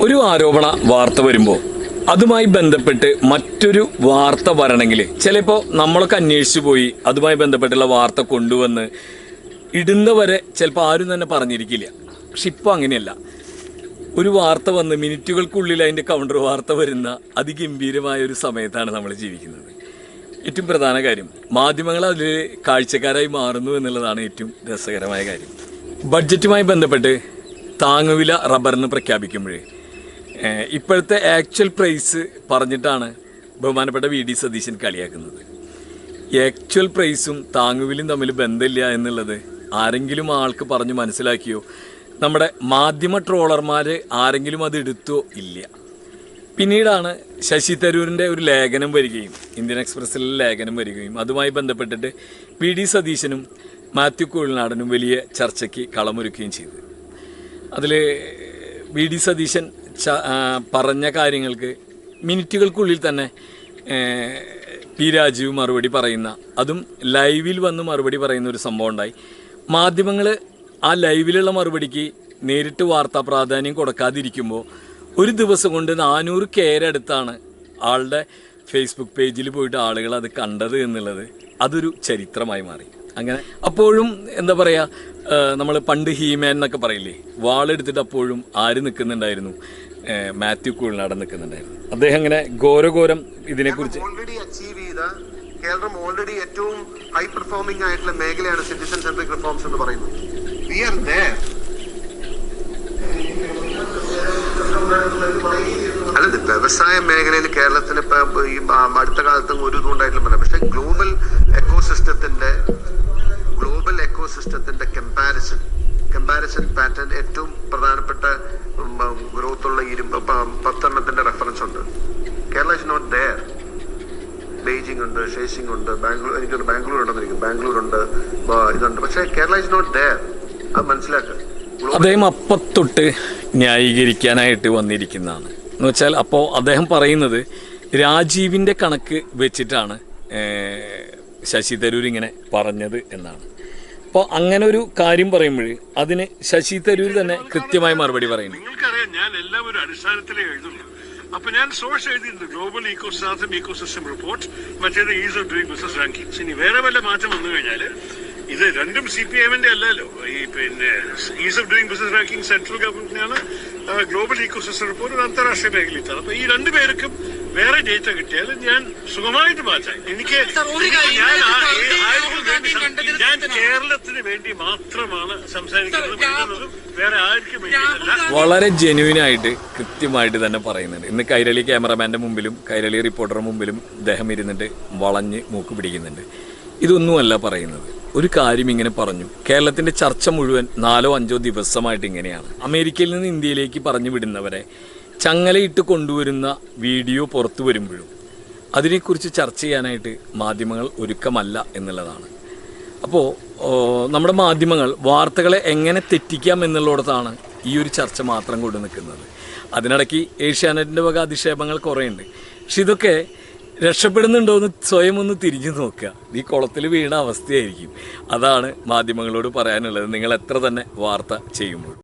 ഒരു ആരോപണ വാർത്ത വരുമ്പോൾ അതുമായി ബന്ധപ്പെട്ട് മറ്റൊരു വാർത്ത വരണമെങ്കിൽ ചിലപ്പോൾ നമ്മളൊക്കെ അന്വേഷിച്ചു പോയി അതുമായി ബന്ധപ്പെട്ടുള്ള വാർത്ത കൊണ്ടുവന്ന് ഇടുന്നവരെ ചിലപ്പോൾ ആരും തന്നെ പറഞ്ഞിരിക്കില്ല. പക്ഷെ ഇപ്പോൾ അങ്ങനെയല്ല. ഒരു വാർത്ത വന്ന് മിനിറ്റുകൾക്കുള്ളിൽ അതിന്റെ കൗണ്ടർ വാർത്ത വരുന്ന അതിഗംഭീരമായ ഒരു സമയത്താണ് നമ്മൾ ജീവിക്കുന്നത്. ഏറ്റവും പ്രധാന കാര്യം മാധ്യമങ്ങൾ അതിൽ കാഴ്ചക്കാരായി മാറുന്നു എന്നുള്ളതാണ് ഏറ്റവും രസകരമായ കാര്യം. ബഡ്ജറ്റുമായി ബന്ധപ്പെട്ട് താങ്ങുവില റബ്ബറിന് പ്രഖ്യാപിക്കുമ്പോഴേ ഇപ്പോഴത്തെ ആക്ച്വൽ പ്രൈസ് പറഞ്ഞിട്ടാണ് ബഹുമാനപ്പെട്ട വി ഡി സതീശൻ കളിയാക്കുന്നത്. ആക്ച്വൽ പ്രൈസും താങ്ങുവിലും തമ്മിൽ ബന്ധമില്ല എന്നുള്ളത് ആരെങ്കിലും ആൾക്ക് പറഞ്ഞ് മനസ്സിലാക്കിയോ? നമ്മുടെ മാധ്യമ ട്രോളർമാർ ആരെങ്കിലും അത് എടുത്തോ? ഇല്ല. പിന്നീടാണ് ശശി തരൂരിന്റെ ഒരു ലേഖനം വരികയും ഇന്ത്യൻ എക്സ്പ്രസ്സിലെ ലേഖനം വരികയും അതുമായി ബന്ധപ്പെട്ടിട്ട് വി ഡി സതീശനും മാത്യു കുഴൽനാടനും വലിയ ചർച്ചയ്ക്ക് കളമൊരുക്കുകയും ചെയ്തു. അതിൽ വി ഡി സതീശൻ പറഞ്ഞ കാര്യങ്ങൾക്ക് മിനിറ്റുകൾക്കുള്ളിൽ തന്നെ പി രാജീവ് മറുപടി പറയുന്ന അതും ലൈവിൽ വന്ന് മറുപടി പറയുന്ന ഒരു സംഭവം ഉണ്ടായി. മാധ്യമങ്ങൾ ആ ലൈവിലുള്ള മറുപടിക്ക് നേരിട്ട് വാർത്താ പ്രാധാന്യം കൊടുക്കാതിരിക്കുമ്പോൾ ഒരു ദിവസം കൊണ്ട് നാനൂറ് കേരടുത്താണ് ആളുടെ ഫേസ്ബുക്ക് പേജിൽ പോയിട്ട് ആളുകൾ അത് കണ്ടത് എന്നുള്ളത് അതൊരു ചരിത്രമായി മാറി. അങ്ങനെ അപ്പോഴും എന്താ പറയുക നമ്മൾ പണ്ട് ഹീമാൻ എന്നൊക്കെ പറയില്ലേ വാളെടുത്തിട്ട് അപ്പോഴും ആര് നിൽക്കുന്നുണ്ടായിരുന്നു? മാത്യു കൂൾ നിൽക്കുന്നുണ്ടായിരുന്നു. അദ്ദേഹം ഇങ്ങനെ ഘോരഘോരം ഇതിനെക്കുറിച്ച് ഓൾറെഡി അച്ചീവ് ചെയ്ത കേരളം ഓൾറെഡി ഏറ്റവും ഹൈ പെർഫോമിംഗ് ആയിട്ടുള്ള മേഖലയാണ് സിറ്റിസൺ സെൻട്രിക് റിഫോംസ് എന്ന് പറയുന്നത്. We are there. അല്ല വ്യവസായ മേഖലയിൽ കേരളത്തിന് ഇപ്പൊ ഈ അടുത്ത കാലത്തും ഒരു ഇതുണ്ടായിട്ടില്ല പക്ഷെ ഗ്ലോബൽ എക്കോസിസ്റ്റത്തിന്റെ ഗ്ലോബൽ എക്കോസിസ്റ്റത്തിന്റെ കമ്പാരിസൺ കമ്പാരിസൺ പാറ്റേൺ ഏറ്റവും പ്രധാനപ്പെട്ട പത്തെണ്ണത്തിന്റെ റെഫറൻസ് ഉണ്ട്. Kerala is not there Beijing ഉണ്ട് ഷേസിംഗ് ഉണ്ട് ബാംഗ്ലൂർ എനിക്കൊരു ബാംഗ്ലൂർ ഉണ്ടെന്നിരിക്കും ബാംഗ്ലൂർ ഉണ്ട് ഇതുണ്ട്. പക്ഷേ കേരള ഇസ് നോട്ട് ദയർ അത് മനസ്സിലാക്കുക അദ്ദേഹം അപ്പത്തൊട്ട് ന്യായീകരിക്കാനായിട്ട് വന്നിരിക്കുന്നതാണ്. എന്ന് വെച്ചാൽ അപ്പോൾ അദ്ദേഹം പറയുന്നത് രാജീവിന്റെ കണക്ക് വെച്ചിട്ടാണ് ശശി തരൂർ ഇങ്ങനെ പറഞ്ഞത് എന്നാണ്. അപ്പോൾ അങ്ങനെ ഒരു കാര്യം പറയുമ്പോൾ അതിന് ശശി തരൂർ തന്നെ കൃത്യമായ മറുപടി പറയുന്നു. നിങ്ങൾക്കറിയാം ഞാൻ എല്ലാം ഒരു അടിസ്ഥാനത്തിലേ എഴുതുള്ളൂ. അപ്പൊ ഞാൻ സോഴ്സ് എഴുതിയിട്ടുണ്ട് ഗ്ലോബൽ ഇക്കോസിസ്റ്റം ഇക്കോസിസ്റ്റം റിപ്പോർട്ട് മറ്റേത് ease of doing business rankings ഇനി വേറെ വല്ല മാറ്റം വന്നു കഴിഞ്ഞാൽ ഇത് രണ്ടും സി പി എമ്മിന്റെ അല്ലല്ലോ. ഈ പിന്നെ ease of doing business ranking central ഗവൺമെന്റിനാണ് global ecosystem report ഒരു അന്താരാഷ്ട്രീയ തന്നെ അപ്പൊ ഈ രണ്ടുപേർക്കും വേറെ ഡേറ്റ കിട്ടിയാൽ ഞാൻ സുഖമായിട്ട് മാറ്റാം. എനിക്ക് ഞാൻ കേരളത്തിന് വേണ്ടി മാത്രമാണ് സംസാരിക്കുന്നത്. വേറെ ആർക്കും വളരെ രാഹുൽ ആയിട്ട് കൃത്യമായിട്ട് തന്നെ പറയുന്നുണ്ട്. ഇന്ന് കൈരളി ക്യാമറമാന്റെ മുമ്പിലും കൈരളി റിപ്പോർട്ടറുടെ മുമ്പിലും ഇദ്ദേഹം ഇരുന്നിട്ട് വളഞ്ഞ് മൂക്ക് പിടിക്കുന്നുണ്ട്. ഇതൊന്നുമല്ല പറയുന്നത്. ഒരു കാര്യം ഇങ്ങനെ പറഞ്ഞു. കേരളത്തിന്റെ ചർച്ച മുഴുവൻ നാലോ അഞ്ചോ ദിവസമായിട്ട് ഇങ്ങനെയാണ്. അമേരിക്കയിൽ നിന്ന് ഇന്ത്യയിലേക്ക് പറഞ്ഞു വിടുന്നവരെ ചങ്ങലയിട്ട് കൊണ്ടുവരുന്ന വീഡിയോ പുറത്തു വരുമ്പോഴും അതിനെക്കുറിച്ച് ചർച്ച ചെയ്യാനായിട്ട് മാധ്യമങ്ങൾ ഒരുക്കമല്ല എന്നുള്ളതാണ്. അപ്പോൾ നമ്മുടെ മാധ്യമങ്ങൾ വാർത്തകളെ എങ്ങനെ തെറ്റിക്കാം എന്നുള്ളിടത്താണ് ഈ ഒരു ചർച്ച മാത്രം കൊണ്ട് നിൽക്കുന്നത് അതിനിടയ്ക്ക് ഏഷ്യാനെറ്റിന്റെ വക അധിക്ഷേപങ്ങൾ കുറേയുണ്ട്. പക്ഷെ ഇതൊക്കെ രക്ഷപ്പെടുന്നുണ്ടോ എന്ന് സ്വയം ഒന്ന് തിരിഞ്ഞു നോക്കുക. നീ കുളത്തിൽ വീണ അവസ്ഥയായിരിക്കും. അതാണ് മാധ്യമങ്ങളോട് പറയാനുള്ളത്. നിങ്ങൾ എത്ര തന്നെ വാർത്ത ചെയ്യുമ്പോൾ.